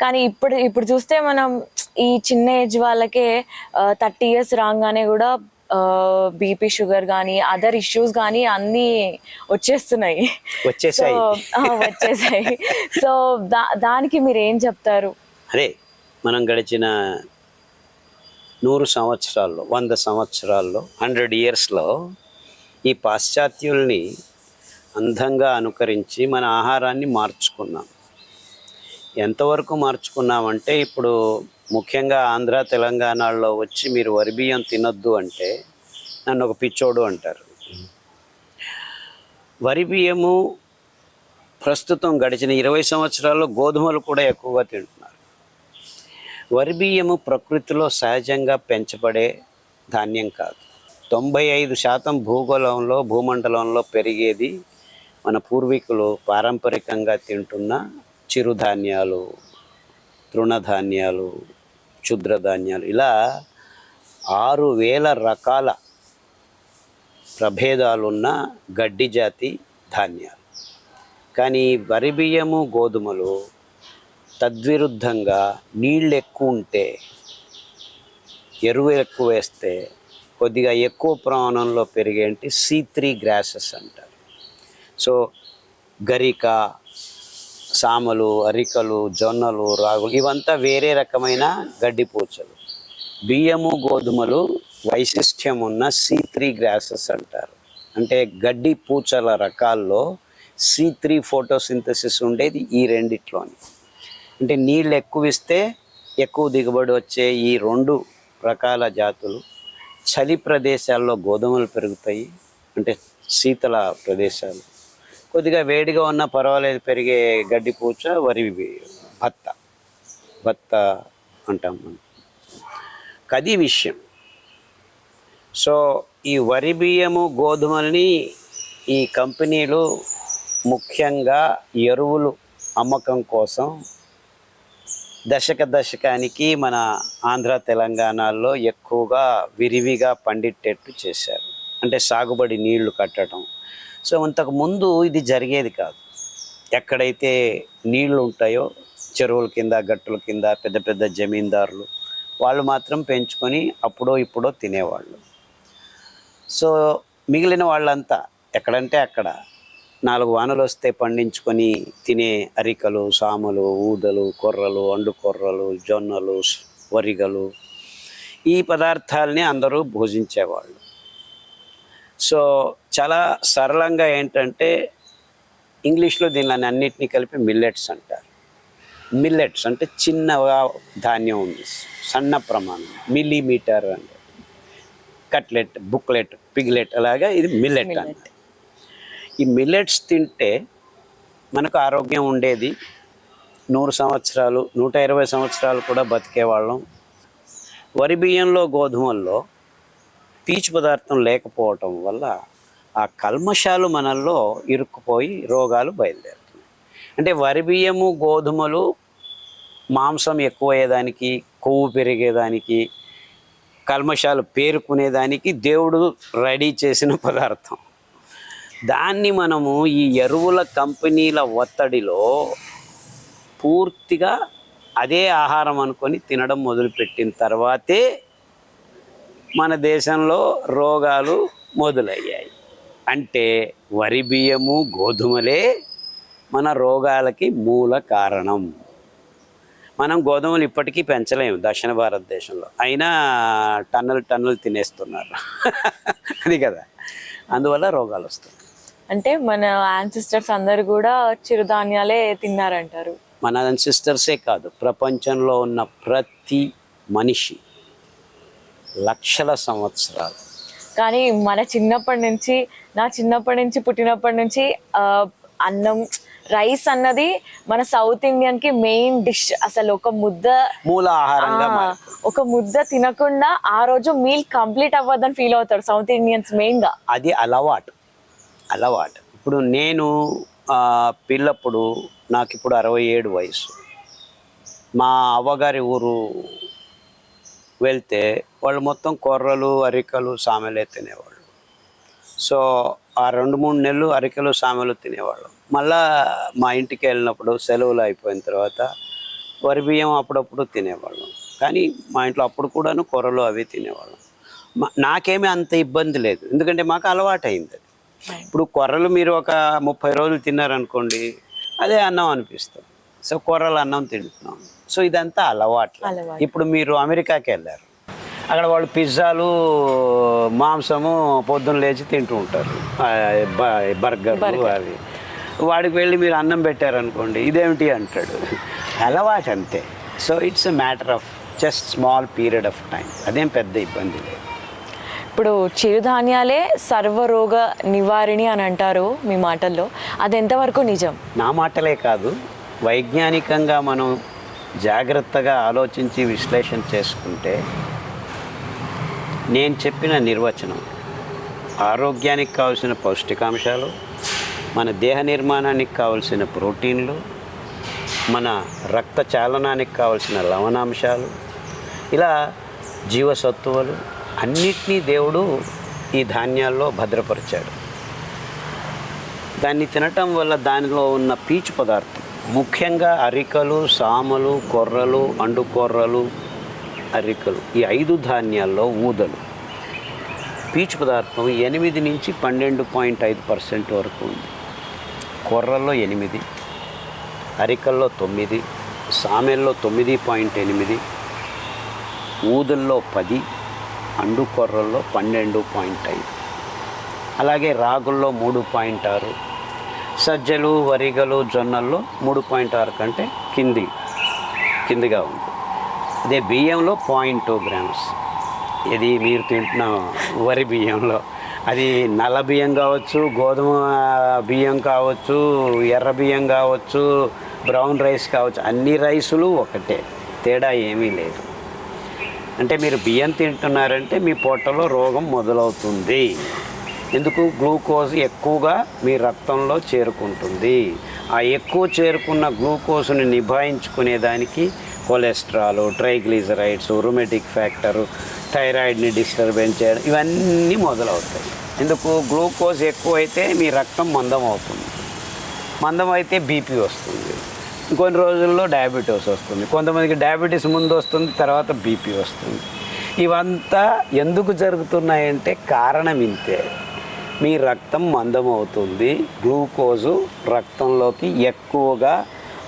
కానీ ఇప్పుడు ఇప్పుడు చూస్తే మనం ఈ చిన్న ఏజ్ వాళ్ళకే థర్టీ ఇయర్స్ రాగానే కూడా బీపీ షుగర్ కానీ అదర్ ఇష్యూస్ కానీ అన్నీ వచ్చేస్తున్నాయి. వచ్చేసాయి. సో దా దానికి మీరు ఏం చెప్తారు? అదే మనం గడిచిన నూరు సంవత్సరాల్లో వంద సంవత్సరాల్లో హండ్రెడ్ ఇయర్స్లో ఈ పాశ్చాత్యుల్ని అందంగా అనుకరించి మన ఆహారాన్ని మార్చుకున్నాం. ఎంతవరకు మార్చుకున్నామంటే ఇప్పుడు ముఖ్యంగా ఆంధ్ర తెలంగాణలో వచ్చి మీరు వరి బియ్యం తినొద్దు అంటే నన్ను ఒక పిచ్చోడు అంటారు. వరి బియ్యము ప్రస్తుతం గడిచిన ఇరవై సంవత్సరాల్లో గోధుమలు కూడా ఎక్కువగా తింటున్నారు. వరి బియ్యము ప్రకృతిలో సహజంగా పెంచబడే ధాన్యం కాదు. తొంభై ఐదు శాతం భూగోళంలో భూమండలంలో పెరిగేది మన పూర్వీకులు పారంపరికంగా తింటున్న చిరుధాన్యాలు తృణధాన్యాలు క్షుద్రధాన్యాలు ఇలా ఆరు వేల రకాల ప్రభేదాలున్న గడ్డి జాతి ధాన్యాలు. కానీ వరి బియ్యము గోధుమలు తద్విరుద్ధంగా నీళ్ళు ఎక్కువ ఉంటే ఎరువు ఎక్కువ వేస్తే కొద్దిగా ఎక్కువ ప్రమాణంలో పెరిగేంటి సీ త్రీ గ్రాసెస్ అంటారు. సో గరిక సామలు అరికలు జొన్నలు రాగులు ఇవంతా వేరే రకమైన గడ్డి పూచలు. బియ్యము గోధుమలు వైశిష్ట్యం ఉన్న సీ త్రీ గ్రాసెస్ అంటారు. అంటే గడ్డి పూచల రకాల్లో సి త్రీ ఫోటోసింథసిస్ ఉండేది ఈ రెండిట్లోని. అంటే నీళ్ళు ఎక్కువ ఇస్తే ఎక్కువ దిగుబడి వచ్చే ఈ రెండు రకాల జాతులు చలి ప్రదేశాల్లో గోధుమలు పెరుగుతాయి. అంటే శీతల ప్రదేశాలు. కొద్దిగా వేడిగా ఉన్న పర్వాలేదు పెరిగే గడ్డి పూచ వరి భత్త భత్త అంటాం మనం. కది విషయం. సో ఈ వరి బియ్యము గోధుమల్ని ఈ కంపెనీలు ముఖ్యంగా ఎరువులు అమ్మకం కోసం దశక దశకానికి మన ఆంధ్ర తెలంగాణలో ఎక్కువగా విరివిగా పండిట్టేట్టు చేశారు. అంటే సాగుబడి నీళ్ళు కట్టడం సో అంతకు ముందు ఇది జరిగేది కాదు. ఎక్కడైతే నీళ్ళు ఉంటాయో చెరువుల కింద గట్టుల కింద పెద్ద పెద్ద జమీందారులు వాళ్ళు మాత్రం పెంచుకొని అప్పుడో ఇప్పుడో తినేవాళ్ళు. సో మిగిలిన వాళ్ళంతా ఎక్కడంటే అక్కడ నాలుగు వానలు వస్తే పండించుకొని తినే అరికలు సాములు ఊదలు కొర్రలు అండు కొర్రలు జొన్నలు వరిగలు ఈ పదార్థాలని అందరూ భోజించేవాళ్ళు. సో చాలా సరళంగా ఏంటంటే ఇంగ్లీష్లో దీనిని అన్నిటినీ కలిపి మిల్లెట్స్ అంటారు. మిల్లెట్స్ అంటే చిన్నగా ధాన్యం ఉంది సన్న ప్రమాణం మిల్లీమీటర్ అంటే కట్లెట్ బుక్లెట్ పిగ్లెట్ అలాగా ఇది మిల్లెట్ అన్నమాట ఈ మిల్లెట్స్ తింటే మనకు ఆరోగ్యం ఉండేది. నూరు సంవత్సరాలు నూట ఇరవై సంవత్సరాలు కూడా బతికేవాళ్ళం. వరి బియ్యంలో గోధుమల్లో పీచు పదార్థం లేకపోవటం వల్ల ఆ కల్మషాలు మనల్లో ఇరుక్కుపోయి రోగాలు బయలుదేరుతున్నాయి. అంటే వరి బియ్యము గోధుమలు మాంసం ఎక్కువయ్యేదానికి కొవ్వు పెరిగేదానికి కల్మషాలు పేరుకునేదానికి దేవుడు రెడీ చేసిన పదార్థం. దాన్ని మనము ఈ ఎరువుల కంపెనీల ఒత్తిడిలో పూర్తిగా అదే ఆహారం అనుకొని తినడం మొదలుపెట్టిన తర్వాతే మన దేశంలో రోగాలు మొదలయ్యాయి. అంటే వరి బియ్యము గోధుమలే మన రోగాలకి మూల కారణం. మనం గోధుమలు ఇప్పటికీ పెంచలేము దక్షిణ భారతదేశంలో. అయినా టన్నులు టన్నులు తినేస్తున్నారు. అది కదా. అందువల్ల రోగాలు వస్తాయి అంటే మన యాన్సిస్టర్స్ అందరు కూడా చిరుధాన్యాలే తిన్నారంటారు. మన సిస్టర్సే కాదు ప్రపంచంలో ఉన్న ప్రతి మనిషి లక్షల సంవత్సరాలు. కానీ మన చిన్నప్పటి నుంచి నా చిన్నప్పటి నుంచి పుట్టినప్పటి నుంచి అన్నం రైస్ అన్నది మన సౌత్ ఇండియన్కి మెయిన్ డిష్. అసలు ఒక ముద్ద మూల ఆహారంగా ఒక ముద్ద తినకుండా ఆ రోజు మీల్ కంప్లీట్ అవ్వద్దని ఫీల్ అవుతారు సౌత్ ఇండియన్స్ మెయిన్గా అది అలవాటు. అలవాటు. ఇప్పుడు నేను పిల్లప్పుడు నాకు ఇప్పుడు అరవై ఏడు వయసు. మా అవ్వగారి ఊరు వెళ్తే వాళ్ళు మొత్తం కొర్రలు అరికలు సామెలే తినేవాళ్ళు. సో ఆ రెండు మూడు నెలలు అరికెలు సామెలు తినేవాళ్ళం. మళ్ళా మా ఇంటికి వెళ్ళినప్పుడు సెలవులు అయిపోయిన తర్వాత వరి బియ్యం అప్పుడప్పుడు తినేవాళ్ళం. కానీ మా ఇంట్లో అప్పుడు కూడాను కొర్రలు అవి తినేవాళ్ళం. నాకేమీ అంత ఇబ్బంది లేదు. ఎందుకంటే మాకు అలవాటు అయింది అది ఇప్పుడు కొర్రలు మీరు ఒక ముప్పై రోజులు తిన్నారనుకోండి అదే అన్నం అనిపిస్తుంది. సో కొర్రలు అన్నం తింటున్నాం. సో ఇదంతా అలవాట్లు. అలవాటు. ఇప్పుడు మీరు అమెరికాకి వెళ్ళారు. అక్కడ వాళ్ళు పిజ్జాలు మాంసము పొద్దున్న లేచి తింటూ ఉంటారు. బర్గర్లు అవి. వాడికి వెళ్ళి మీరు అన్నం పెట్టారనుకోండి ఇదేమిటి అంటాడు. అలవాటు అంతే. So it's a matter of just small period of time. అదేం పెద్ద ఇబ్బంది లేదు. ఇప్పుడు చిరుధాన్యాలే సర్వరోగ నివారిణి అని అంటారు మీ మాటల్లో. అది ఎంతవరకు నిజం? నా మాటలే కాదు వైజ్ఞానికంగా మనం జాగ్రత్తగా ఆలోచించి విశ్లేషణ చేసుకుంటే నేను చెప్పిన నిర్వచనం ఆరోగ్యానికి కావలసిన పౌష్టికాంశాలు మన దేహ నిర్మాణానికి కావలసిన ప్రోటీన్లు మన రక్త చాలనానికి కావలసిన లవణాంశాలు ఇలా జీవసత్తువులు అన్నిటినీ దేవుడు ఈ ధాన్యాల్లో భద్రపరిచాడు. దాన్ని తినటం వల్ల దానిలో ఉన్న పీచు పదార్థం ముఖ్యంగా అరికలు సామలు కొర్రలు అండుకొర్రలు అరికలు. ఈ ఐదు ధాన్యాల్లో ఊదలు. పీచు పదార్థం ఎనిమిది నుంచి పన్నెండు పాయింట్ ఐదు పర్సెంట్ వరకు ఉంది. కొర్రల్లో ఎనిమిది అరికల్లో తొమ్మిది సామెల్లో తొమ్మిది పాయింట్ ఎనిమిది ఊదల్లో పది అండుకొర్రల్లో పన్నెండు పాయింట్ ఐదు. అలాగే రాగుల్లో మూడు పాయింట్ ఆరు సజ్జలు వరిగలు జొన్నల్లో మూడు పాయింట్ ఆరు కంటే కింది కిందిగా ఉంది. అదే బియ్యంలో పాయింట్ టూ గ్రామ్స్. ఇది మీరు తింటున్న వరి బియ్యంలో. అది నల్ల బియ్యం కావచ్చు గోధుమ బియ్యం కావచ్చు ఎర్ర బియ్యం కావచ్చు బ్రౌన్ రైస్ కావచ్చు అన్ని రైసులు ఒకటే. తేడా ఏమీ లేదు. అంటే మీరు బియ్యం తింటున్నారంటే మీ పొట్టలో రోగం మొదలవుతుంది. ఎందుకు? గ్లూకోజ్ ఎక్కువగా మీ రక్తంలో చేరుకుంటుంది. ఆ ఎక్కువ చేరుకున్న గ్లూకోజ్ని నిభాయించుకునేదానికి కొలెస్ట్రాల్ ట్రైగ్లిజరైడ్స్ రుమెటిక్ ఫ్యాక్టరు థైరాయిడ్ని డిస్టర్బెన్స్ చేయడం ఇవన్నీ మొదలవుతాయి. ఎందుకు? గ్లూకోజ్ ఎక్కువైతే మీ రక్తం మందం అవుతుంది. మందం అయితే బీపీ వస్తుంది. కొన్ని రోజుల్లో డయాబెటీస్ వస్తుంది. కొంతమందికి డయాబెటీస్ ముందు వస్తుంది తర్వాత బీపీ వస్తుంది. ఇవంతా ఎందుకు జరుగుతున్నాయంటే కారణం ఇంతే. మీ రక్తం మందం అవుతుంది గ్లూకోజు రక్తంలోకి ఎక్కువగా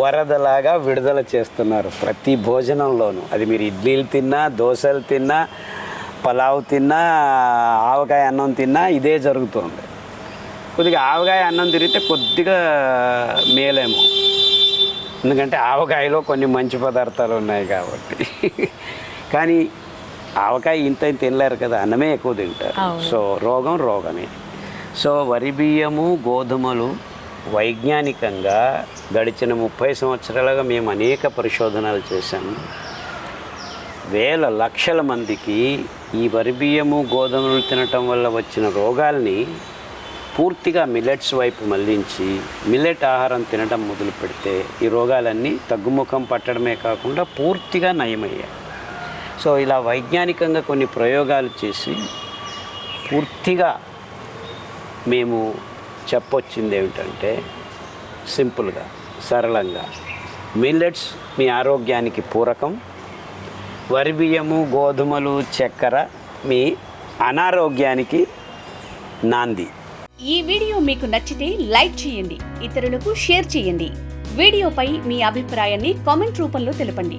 వరదలాగా విడుదల చేస్తున్నారు ప్రతి భోజనంలోనూ. అది మీరు ఇడ్లీలు తిన్నా దోశలు తిన్నా పలావ్ తిన్నా ఆవకాయ అన్నం తిన్నా ఇదే జరుగుతుంది. కొద్దిగా ఆవకాయ అన్నం తిరిగితే కొద్దిగా మేలేమో. ఎందుకంటే ఆవకాయలో కొన్ని మంచి పదార్థాలు ఉన్నాయి కాబట్టి. కానీ ఆవకాయ ఇంత తినలేరు కదా అన్నమే ఎక్కువ తింటారు. సో రోగం రోగమే. సో వరి బియ్యము గోధుమలు వైజ్ఞానికంగా గడిచిన ముప్పై సంవత్సరాలుగా మేము అనేక పరిశోధనలు చేశాము వేల లక్షల మందికి ఈ వరి బియ్యము గోధుమలు తినటం వల్ల వచ్చిన రోగాల్ని పూర్తిగా మిల్లెట్స్ వైపు మళ్ళించి మిల్లెట్ ఆహారం తినడం మొదలు పెడితే ఈ రోగాలన్నీ తగ్గుముఖం పట్టడమే కాకుండా పూర్తిగా నయమయ్యాయి. సో ఇలా వైజ్ఞానికంగా కొన్ని ప్రయోగాలు చేసి పూర్తిగా మేము చెప్పొచ్చింది ఏమిటంటే సింపుల్గా సరళంగా. మిల్లెట్స్ మీ ఆరోగ్యానికి పూరకం. వరి బియ్యము గోధుమలు చక్కెర మీ అనారోగ్యానికి నాంది. ఈ వీడియో మీకు నచ్చితే లైక్ చేయండి ఇతరులకు షేర్ చేయండి. వీడియోపై మీ అభిప్రాయాన్ని కామెంట్ రూపంలో తెలపండి.